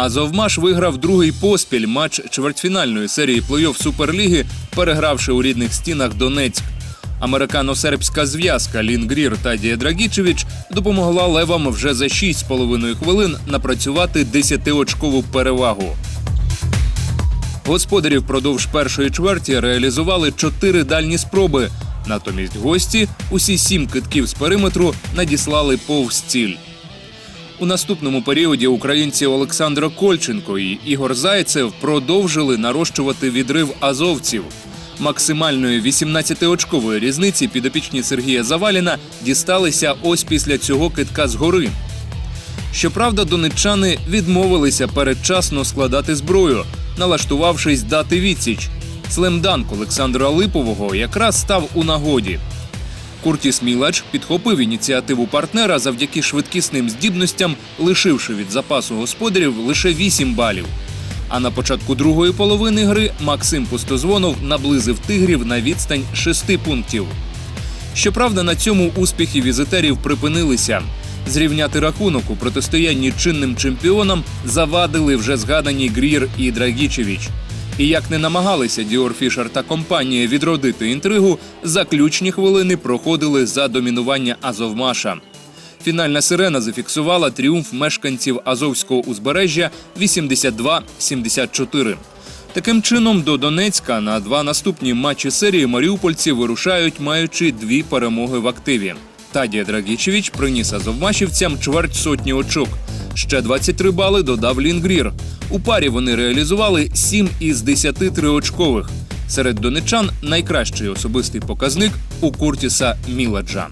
Азовмаш виграв другий поспіль матч чвертьфінальної серії плей-офф Суперліги, перегравши у рідних стінах Донецьк. Американо-сербська зв'язка Лін Грір та Дія Драгічевич допомогла левам вже за 6,5 хвилин напрацювати 10-очкову перевагу. Господарі впродовж першої чверті реалізували чотири дальні спроби. Натомість гості усі сім китків з периметру надіслали повз ціль. У наступному періоді українці Олександр Кольченко і Ігор Зайцев продовжили нарощувати відрив азовців. Максимальної 18-очкової різниці підопічні Сергія Заваліна дісталися ось після цього китка згори. Щоправда, донеччани відмовилися передчасно складати зброю, налаштувавшись дати відсіч. Слемданк Олександра Липового якраз став у нагоді. Куртіс Мілач підхопив ініціативу партнера завдяки швидкісним здібностям, лишивши від запасу господарів лише 8 балів. А на початку другої половини гри Максим Пустозвонов наблизив тигрів на відстань 6 пунктів. Щоправда, на цьому успіхи візитерів припинилися. Зрівняти рахунок у протистоянні чинним чемпіонам завадили вже згадані Грір і Драгічевич. І як не намагалися Діор Фішер та компанія відродити інтригу, заключні хвилини проходили за домінування Азовмаша. Фінальна сирена зафіксувала тріумф мешканців Азовського узбережжя 82-74. Таким чином, до Донецька на два наступні матчі серії маріупольці вирушають, маючи дві перемоги в активі. Тадія Драгічевич приніс азовмашівцям чверть сотні очок. Ще 23 бали додав Лінгрір. У парі вони реалізували 7 із 10 триочкових. Серед донечан найкращий особистий показник у Куртіса Міладжа.